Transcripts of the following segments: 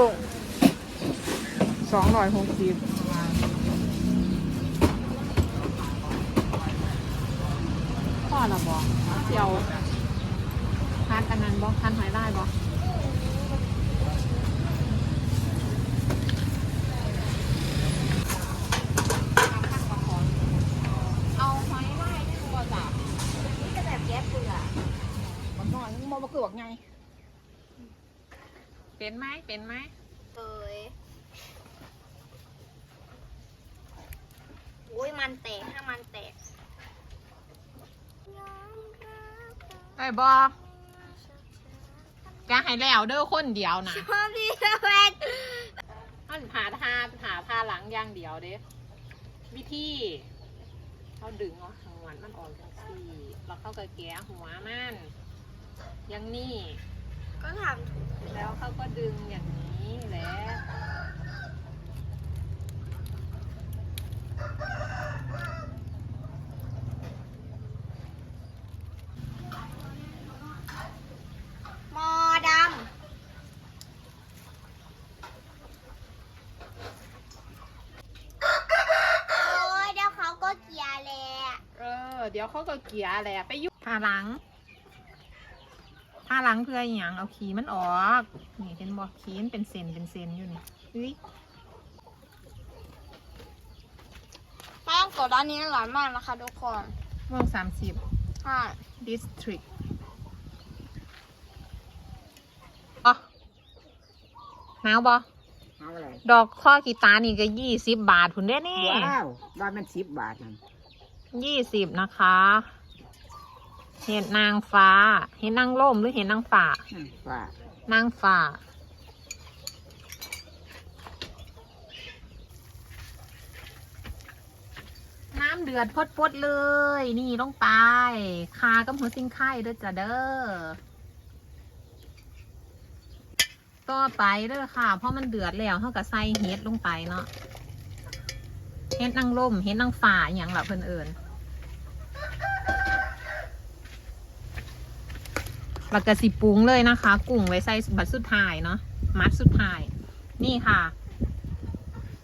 กุ้งสองร้อยหกสิบพ่อละบอกเดี๋ยวทานอันนั้นบอกทานหอยได้บอกเอาหอยได้ตัวจ้ะนี่ก็แบบแยกเปลือกมันน้อยมันบ่คือบอกไง เป็นไหมเป็นไหมเอ้ยโอ้ยมันแตกถ้ามันแตกไอ้บอแกให้แล้วเด้อคนเดียวนะชอบดีนะแวนมันหาทาหาทาหลังอย่างเดียวเด้วิธีเขาดึงเอาหางมันมันออกจากซี่แล้วเขาก็แกะหัวมันอย่างนี้ ก็ทำถูกแล้วเขาก็ดึงอย่างนี้แหละมอดำโอ้ยเดี๋ยวเขาก็เกลียร์แหละ เออ เดี๋ยวเขาก็เกลี่ยแหละ ไปยุทาหลัง ทาหลังเพื่ออหย่างเอาขีมันออก นี่เป็นบอกขีมันเป็นเซนเป็นเซนอยู่นี่เฮ้ยแป้งกดร้านนี้อร่อยมากนะคะทุกคนเมืองสามสิบใช่ district อ๋อหนาวบอเอาอะไรดอกข้อกีตาร์นี่ก็ยี่สิบบาทพุ่นเด้นี่ว้าวบ้านมันสิบบาทนั่น ยี่สิบนะคะ เห็ดนางฟ้า เห็ดนางร่มหรือเห็ดนางฝ่านั่นฝ่านางฝ่า น้ำเดือดพดๆเลย นี่ลงไป คากับหัวซิงไข่เด้อจ้ะเด้อ ต่อไปเด้อค่ะ เพราะมันเดือดแล้วเท่ากับใส่เฮ็ดลงไปเนาะเฮ็ดนางร่มเฮ็ดนางฝ่าอหย่างละเพิ่นเอิญ แล้วก็สิปรุงเลยนะคะ กุ้งไว้ใส่บัดสุดท้ายเนาะมัดสุดท้าย นี่ค่ะ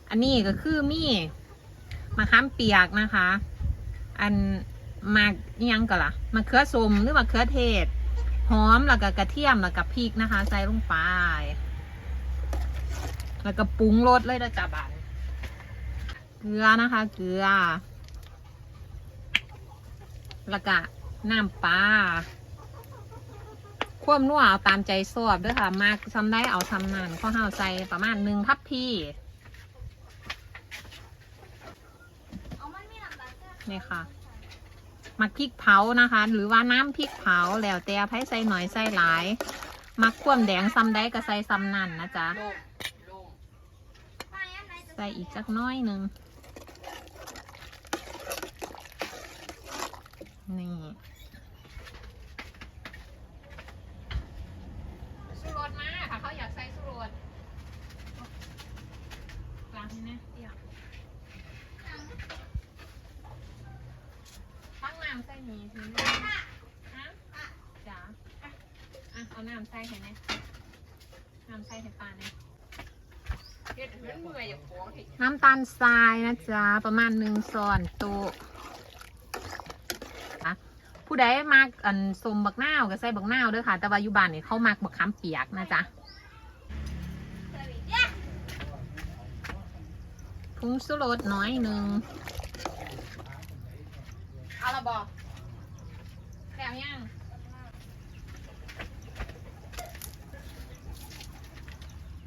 อันนี้ก็คือมีมะขามเปียกนะคะ อันมากยังก็ล่ะมะเขือส้มหรือมะเขือเทศหอมแล้วก็กระเทียมแล้วก็พริกนะคะ ใส่ลงไป แล้วก็ปรุงรสเลยนะจ๊ะบันเกลือนะคะเกลือ แล้วก็น้ำปลา ความนัวเอาตามใจชอบด้วยค่ะ มากซ้ำได้เอาซ้ำนันข้อห้าวใส่ประมาณหนึ่งทัพพีเอามันมีน้ำตาลเสื้อนี่ค่ะมักพริกเผานะคะ หรือว่าน้ำพริกเผาแล้วแต่ไผใส่หน่อยใส่หลาย มักความแดงซ้ำได้ก็ใส่ซ้ำนั่นนะจ๊ะ ใส่อีกจักน้อยหนึ่งนี่สุรสมาค่ะเขาอยากใส่สุรสกลางนี่นะเดี๋ยวตั้งน้ำใส่นี้ทีนี้ฮะจ๋าอะอะเอาน้ำใส่ให้นะน้ำใส่ให้ปลาเนี่ยน้ำตาลทรายนะจ๊ะประมาณหนึ่งส่วนโต๊ะอะผู้ใดมักอันสมบักนาวก็ใส่บักนาวเด้วยค่ะ แต่ว่าอยู่บ้านนี่เขามักบักขามเปียกนะจ๊ะผงสุรสน้อยหนึ่ง เอาละบอกแล้วยัง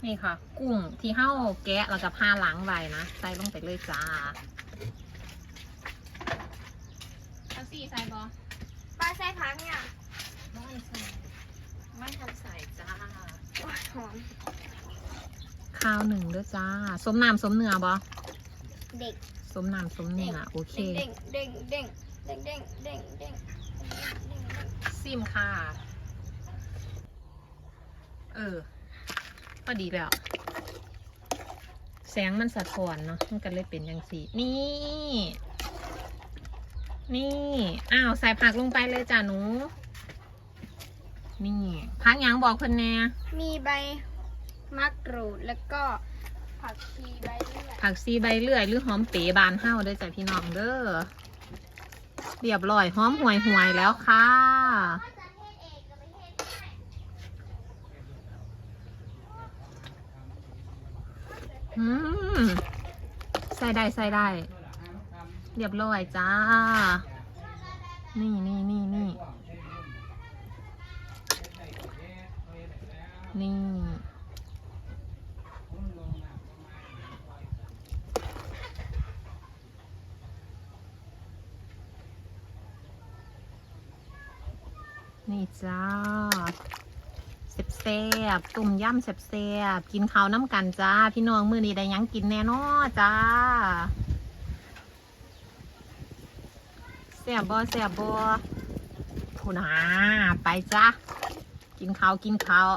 นี่ค่ะ กุ้งที่เห่าแกะแล้วก็พาหลังไว้นะใส่ลงไปเลยจ้าทัซี่ใส่บอปลาใส่พักเนี่ยไม่ใส่ไม่ทันใส่จ้าโอ้ยหอมข้าวหนึ่งด้วยจ้า สมน้ำสมเนื้อบอเด็ก สมน้ำสมเนื้อโอเค เด้งเด้งเด้งเด้งเด้งเด้งเด้งเด้งซิมค่ะ เออ พอดีแล้ว แสงมันสะท้อนเนาะมันก็เลยเป็นอย่างสีนี่ นี่ อ้าว ใส่ผักลงไปเลยจ้ะหนู นี่พักยังบอกเพิ่นแน่มีใบมะกรูดแล้วก็ผักชีใบเลื่อยผักซีใบเลื่อย หรือหอมเป๋บานเฮ้าเด้อจ้ะพี่น้องเด้อ เรียบร้อยหอมห่วยห่วยแล้วค่ะ อืม ใส่ได้ใส่ได้ เรียบร้อยจ้า นี่นี่นี่นี่นี่ นี่จ้าแซ่บๆตุ่มย่ำแซ่บๆกินข้าวน้ำกันจ้า พี่น้องมือนี้ได้ยังกินแน่นอจ้าแซ่บบ่แซ่บบ่พูนาไปจ้ากินข้าวกินข้าว